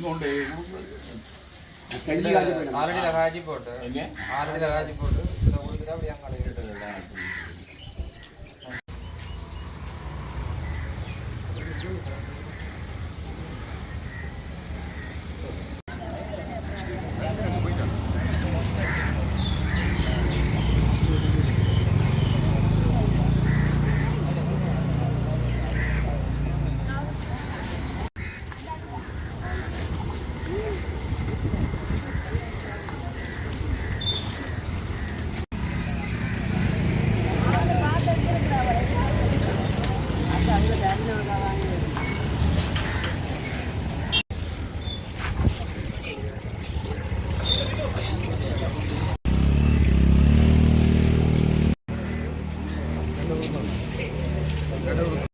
கொண்டு கஞ்சி காய்ச்சி போயிடும். ஆல்ரெடி காய்ச்சி போட்டு எங்க? ஆல்ரெடி காய்ச்சி போட்டு இந்த ஊருக்கு தான் I don't know.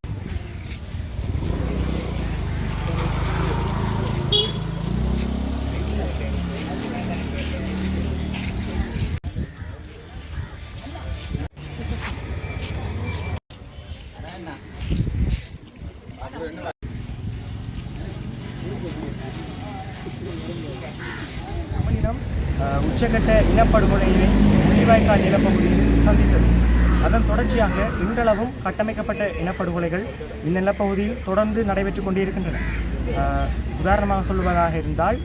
உச்சகட்ட உச்சக்கட்ட இனப்படுகொலையினை முள்ளிவாய்க்கால் நிலப்பகுதியில் சந்தித்தது. அதன் தொடர்ச்சியாக இன்றளவும் கட்டமைக்கப்பட்ட இனப்படுகொலைகள் இந்த நிலப்பகுதியில் தொடர்ந்து நடைபெற்று கொண்டிருக்கின்றன. உதாரணமாக சொல்வதாக இருந்தால்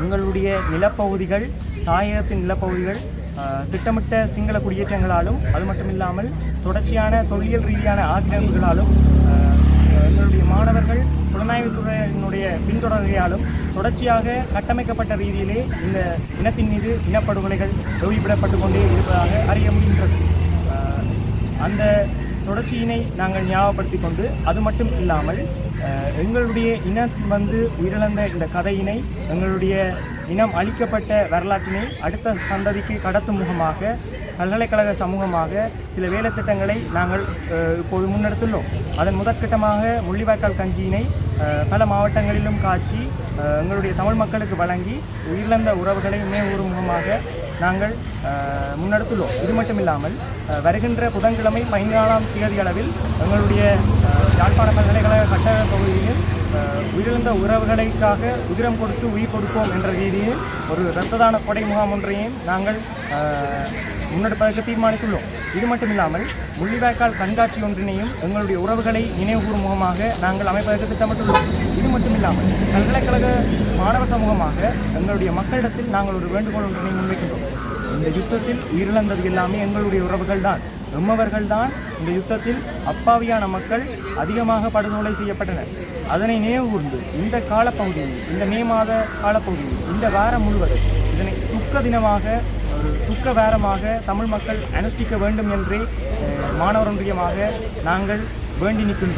எங்களுடைய நிலப்பகுதிகள் தாயகத்தின் நிலப்பகுதிகள் திட்டமிட்ட சிங்கள குடியேற்றங்களாலும் அது மட்டும் இல்லாமல் தொடர்ச்சியான தொல்லியல் ரீதியான ஆக்கிரமிப்புகளாலும் எங்களுடைய மாணவர்கள் புலனாய்வுத்துறையினுடைய பின்தொடர்கையாலும் தொடர்ச்சியாக கட்டமைக்கப்பட்ட ரீதியிலே இந்த இனத்தின் மீது இனப்படுகொலைகள் வெவிப்பிடப்பட்டு கொண்டே இருப்பதாக அறிய முடிகின்றது. அந்த தொடர்ச்சியினை நாங்கள் ஞாபகப்படுத்திக் கொண்டு அது மட்டும் இல்லாமல் எங்களுடைய இனம் வந்து உயிரிழந்த இந்த கதையினை எங்களுடைய இனம் அளிக்கப்பட்ட வரலாற்றினை அடுத்த சந்ததிக்கு கடத்தும் முகமாக பல்கலைக்கழக சமூகமாக சில வேலைத்திட்டங்களை நாங்கள் இப்போது முன்னெடுத்துள்ளோம். அதன் முதற்கட்டமாக முள்ளிவாய்க்கால் கஞ்சியினை பல மாவட்டங்களிலும் காட்சி எங்களுடைய தமிழ் மக்களுக்கு வழங்கி உயிரிழந்த உறவுகளை நினைவுறும் முகமாக நாங்கள் முன்னெடுத்துள்ளோம். இது மட்டும் இல்லாமல் வருகின்ற புதன்கிழமை பதினாலாம் தேதி அளவில் எங்களுடைய யாழ்ப்பாண பல்கலைக்கழக கட்டட பகுதியில் உயிரிழந்த உறவுகளுக்காக உதிரம் கொடுத்து உயிர் கொடுப்போம் என்ற ரீதியில் ஒரு இரத்த தான கொடை முகாம் ஒன்றையும் நாங்கள் முன்னெடுப்பதற்கு தீர்மானித்துள்ளோம். இது மட்டும் இல்லாமல் முள்ளிவாய்க்கால் கண்காட்சி ஒன்றினையும் எங்களுடைய உறவுகளை நினைவுகூறும் முகமாக நாங்கள் அமைப்பதற்கு திட்டமிட்டுள்ளோம். இது மட்டும் இல்லாமல் பல்கலைக்கழக மாணவ சமூகமாக எங்களுடைய மக்களிடத்தில் நாங்கள் ஒரு வேண்டுகோள் ஒன்றினை முன்வைக்கின்றோம். இந்த யுத்தத்தில் உயிரிழந்தது எல்லாமே எங்களுடைய உறவுகள் தான் எம்மவர்கள்தான் இந்த யுத்தத்தில் அப்பாவியான மக்கள் அதிகமாக படுகொலை செய்யப்பட்டனர். அதனை நினைவுகூர்ந்து இந்த காலப்பகுதியில் இந்த மே மாத காலப்பகுதியில் இந்த வாரம் முழுவதும் இதனை துக்க தினமாக ஒரு துக்க வாரமாக தமிழ் மக்கள் அனுஷ்டிக்க வேண்டும் என்றே மாணவரொன்றியமாக நாங்கள் வேண்டி நிற்கின்றோம்.